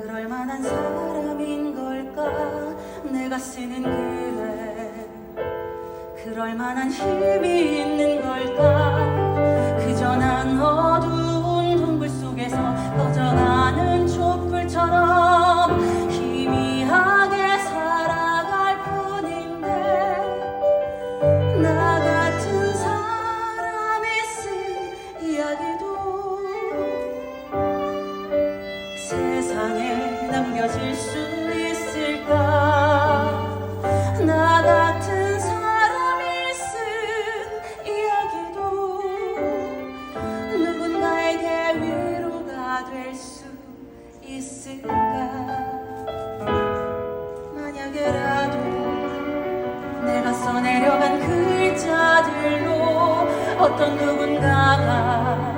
그럴 만한 사람인 걸까? 내가 쓰는 글에 그럴 만한 힘이 있는 걸까? 그저 난 어두운 동굴 속에서 꺼져나는 남겨질 수 있을까? 나 같은 사람이 쓴 이야기도 누군가에게 위로가 될 수 있을까? 만약에라도 내가 써내려간 글자들로 어떤 누군가가